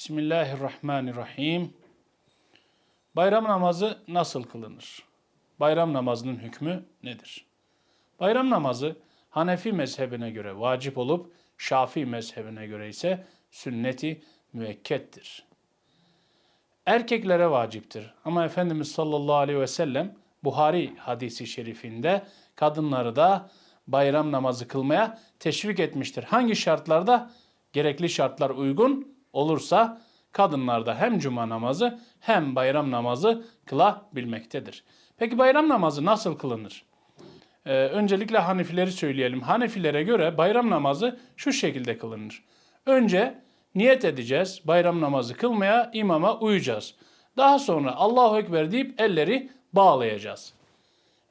Bismillahirrahmanirrahim. Bayram namazı nasıl kılınır? Bayram namazının hükmü nedir? Bayram namazı Hanefi mezhebine göre vacip olup Şafii mezhebine göre ise sünneti müekkettir. Erkeklere vaciptir. Ama Efendimiz sallallahu aleyhi ve sellem Buhari hadisi şerifinde kadınları da bayram namazı kılmaya teşvik etmiştir. Hangi şartlarda? Gerekli şartlar uygun olursa kadınlar da hem cuma namazı hem bayram namazı kılabilmektedir. Peki bayram namazı nasıl kılınır? Ee, öncelikle Hanefileri söyleyelim. Hanefilere göre bayram namazı şu şekilde kılınır. Önce niyet edeceğiz bayram namazı kılmaya, imama uyacağız. Daha sonra Allahu Ekber deyip elleri bağlayacağız.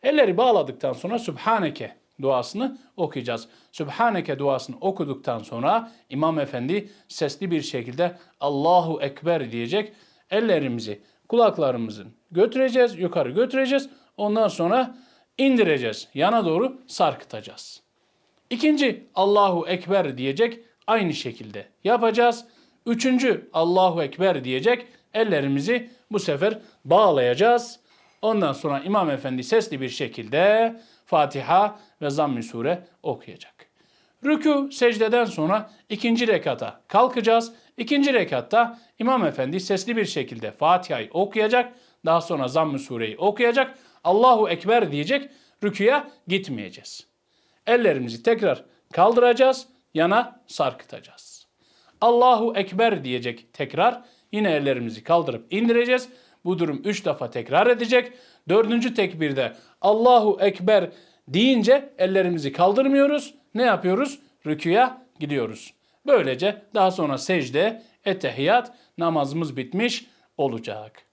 Elleri bağladıktan sonra Sübhaneke duasını okuyacağız. Sübhaneke duasını okuduktan sonra İmam Efendi sesli bir şekilde Allahu Ekber diyecek. Ellerimizi kulaklarımızın götüreceğiz, yukarı götüreceğiz. Ondan sonra indireceğiz. Yana doğru sarkıtacağız. İkinci Allahu Ekber diyecek. Aynı şekilde yapacağız. Üçüncü Allahu Ekber diyecek. Ellerimizi bu sefer bağlayacağız. Ondan sonra İmam Efendi sesli bir şekilde Fatiha ve Zamm-ı Sure okuyacak. Rükû secdeden sonra ikinci rekata kalkacağız. İkinci rekatta İmam Efendi sesli bir şekilde Fatiha'yı okuyacak. Daha sonra Zamm-ı Sure'yi okuyacak. Allahu Ekber diyecek. Rüküye gitmeyeceğiz. Ellerimizi tekrar kaldıracağız. Yana sarkıtacağız. Allahu Ekber diyecek tekrar. Yine ellerimizi kaldırıp indireceğiz. Bu durum üç defa tekrar edecek. Dördüncü tekbirde Allahu Ekber deyince ellerimizi kaldırmıyoruz. Ne yapıyoruz? Rüküya gidiyoruz. Böylece daha sonra secde, etehiyat, namazımız bitmiş olacak.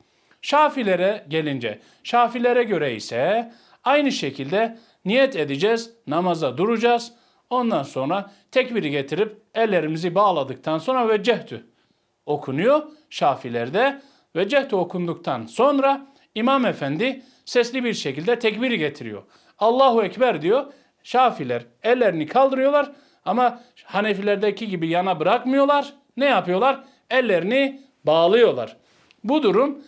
Şafilere gelince, Şafilere göre ise aynı şekilde niyet edeceğiz, namaza duracağız. Ondan sonra tekbiri getirip ellerimizi bağladıktan sonra ve cehtü okunuyor Şafilerde ve cehtü okunduktan sonra İmam Efendi sesli bir şekilde tekbiri getiriyor. Allahu Ekber diyor. Şafiler ellerini kaldırıyorlar ama Hanefilerdeki gibi yana bırakmıyorlar. Ne yapıyorlar? Ellerini bağlıyorlar. Bu durum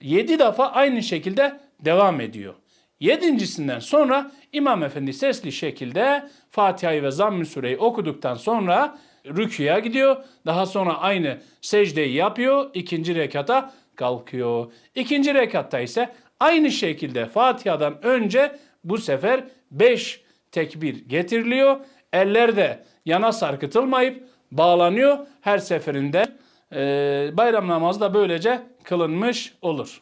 7 defa aynı şekilde devam ediyor. Yedincisinden sonra İmam Efendi sesli şekilde Fatiha'yı ve Zamm-ı Sure'yi okuduktan sonra rüküye gidiyor. Daha sonra aynı secdeyi yapıyor. İkinci rekata kalkıyor. İkinci rekatta ise aynı şekilde Fatiha'dan önce bu sefer 5 tekbir getiriliyor. Eller de yana sarkıtılmayıp bağlanıyor. Her seferinde e, bayram namazı da böylece kılınmış olur.